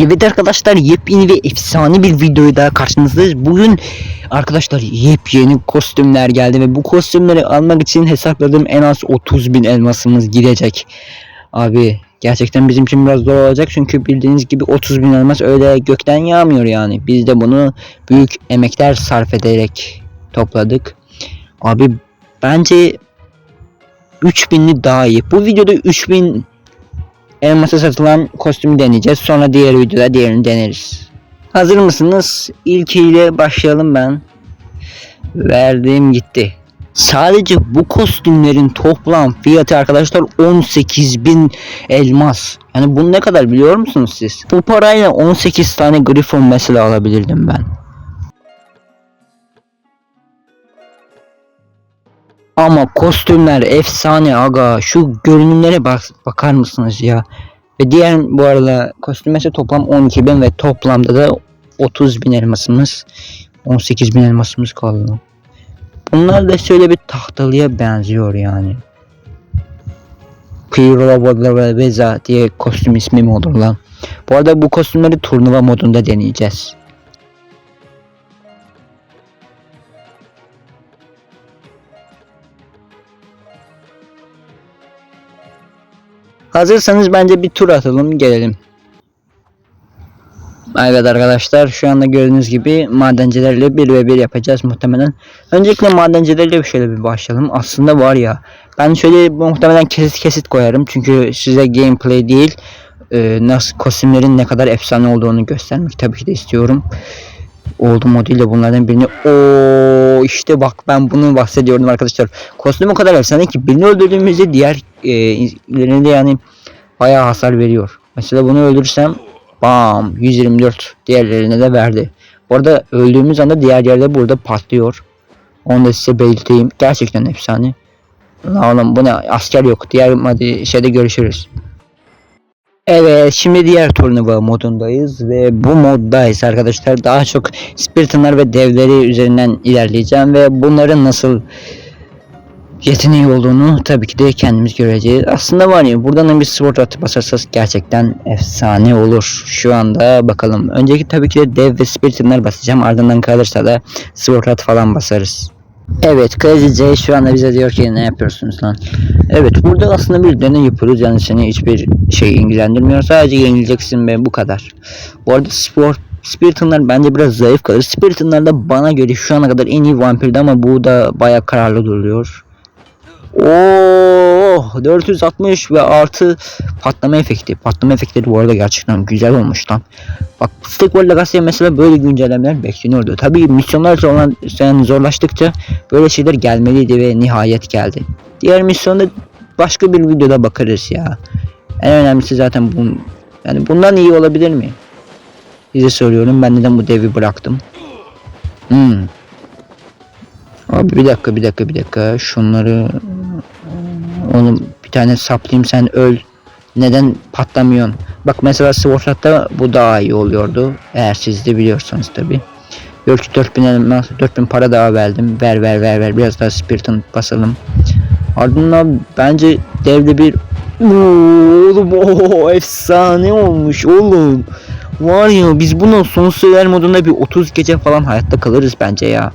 Evet arkadaşlar yepyeni ve efsane bir videoyu daha karşınızdayız. Bugün arkadaşlar yepyeni kostümler geldi ve bu kostümleri almak için hesapladığım en az 30 bin elmasımız gidecek. Abi gerçekten bizim için biraz zor olacak çünkü bildiğiniz gibi 30 bin elmas öyle gökten yağmıyor yani. Biz de bunu büyük emekler sarf ederek topladık. Abi bence 3000'li daha iyi. Bu videoda 3000 elmasa satılan kostümü deneyeceğiz. Sonra diğer videoda diğerini deneriz. Hazır mısınız? İlkiyle başlayalım ben. Verdiğim gitti. Sadece bu kostümlerin toplam fiyatı arkadaşlar 18.000 elmas. Yani bu ne kadar biliyor musunuz siz? Bu parayla 18 tane Griffon mesela alabilirdim ben. Ama kostümler efsane aga. Şu görünümlere bak bakar mısınız ya? Ve diğer bu arada kostüm toplam 12.000 ve toplamda da 30.000 elmasımız 18.000 elmasımız kaldı. Bunlar da şöyle bir tahtalıya benziyor yani. Pyro Veza diye kostüm ismi mi olur lan? Bu arada bu kostümleri turnuva modunda deneyeceğiz. Hazırsanız bence bir tur atalım gelelim. Evet arkadaşlar şu anda gördüğünüz gibi madencilerle bir ve bir yapacağız muhtemelen. Öncelikle madencilerle şöyle bir başlayalım. Aslında var ya ben şöyle muhtemelen kesit kesit koyarım. Çünkü size gameplay değil e, nasıl kostümlerin ne kadar efsane olduğunu göstermek tabii ki de istiyorum. Oldu moduyla bunlardan birini o işte bak ben bunu bahsediyorum arkadaşlar. Kostüm o kadar efsane ki birini öldürdüğümüzde diğer e, ilerinde yani bayağı hasar veriyor. Mesela bunu öldürsem bam 124 diğerlerine de verdi. Bu arada öldüğümüz anda diğer yerde burada patlıyor. Onu da size belirteyim. Gerçekten efsane. Lan oğlum bu ne asker yok. Diğer şeyde görüşürüz. Evet şimdi diğer turnuva modundayız ve bu moddayız arkadaşlar daha çok Spartanlar ve devleri üzerinden ilerleyeceğim ve bunların nasıl yeteneği olduğunu tabii ki de kendimiz göreceğiz. Aslında var ya buradan bir sword atı basarsak gerçekten efsane olur. Şu anda bakalım. Önceki tabii ki de dev ve Spartanlar basacağım ardından kalırsa da sword atı falan basarız. Evet J şu anda bize diyor ki ne yapıyorsunuz lan? Evet burada aslında bir deney yapıyoruz yani seni hiçbir şey ilgilendirmiyor sadece yenileceksin ve bu kadar. Bu arada spor Spiritonlar bence biraz zayıf kalır. Spiritonlar da bana göre şu ana kadar en iyi vampirdi ama bu da baya kararlı duruyor. Oo 460 ve artı patlama efekti. Patlama efektleri bu arada gerçekten güzel olmuş lan. Bak Stick World Legacy'ye mesela böyle güncellemeler bekleniyordu. Tabii misyonlar zorlan, yani zorlaştıkça böyle şeyler gelmeliydi ve nihayet geldi. Diğer misyonda başka bir videoda bakarız ya. En önemlisi zaten bu. Yani bundan iyi olabilir mi? Size soruyorum ben neden bu devi bıraktım. Hmm. Abi bir dakika bir dakika bir dakika şunları oğlum bir tane saplayayım sen öl. Neden patlamıyorsun? Bak mesela Swordhat'ta bu daha iyi oluyordu. Eğer siz de biliyorsanız tabi. Ölçü 4000 elmas 4000 para daha verdim. Ver ver ver ver biraz daha Spirit'ın basalım. Ardından bence devde bir oğlum o efsane olmuş oğlum. Var ya biz bunun son söyler modunda bir 30 gece falan hayatta kalırız bence ya.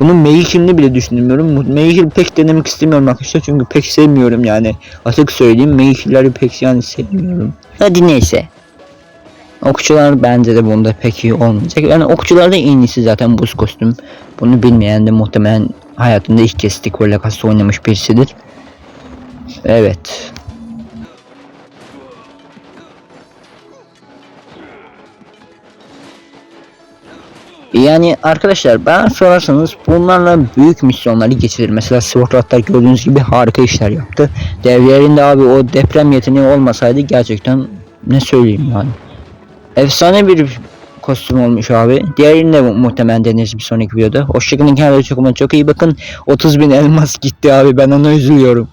Bunun Mayhem'ini bile düşünmüyorum. Mayhem pek denemek istemiyorum arkadaşlar çünkü pek sevmiyorum yani. Açık söyleyeyim Mayhem'leri pek yani sevmiyorum. Hadi neyse. Okçular bence de bunda pek iyi olmayacak. Yani okçularda en iyisi zaten buz kostüm. Bunu bilmeyen de muhtemelen hayatında ilk kez Stick Legacy oynamış birisidir. Evet. Yani arkadaşlar ben sorarsanız bunlarla büyük misyonları geçirir. Mesela Swordratlar gördüğünüz gibi harika işler yaptı. Devlerinde abi o deprem yeteneği olmasaydı gerçekten ne söyleyeyim yani. Efsane bir kostüm olmuş abi. Diğerini de muhtemelen deneriz bir sonraki videoda. Hoşçakalın kendinize çok çok iyi bakın. 30 bin elmas gitti abi ben ona üzülüyorum.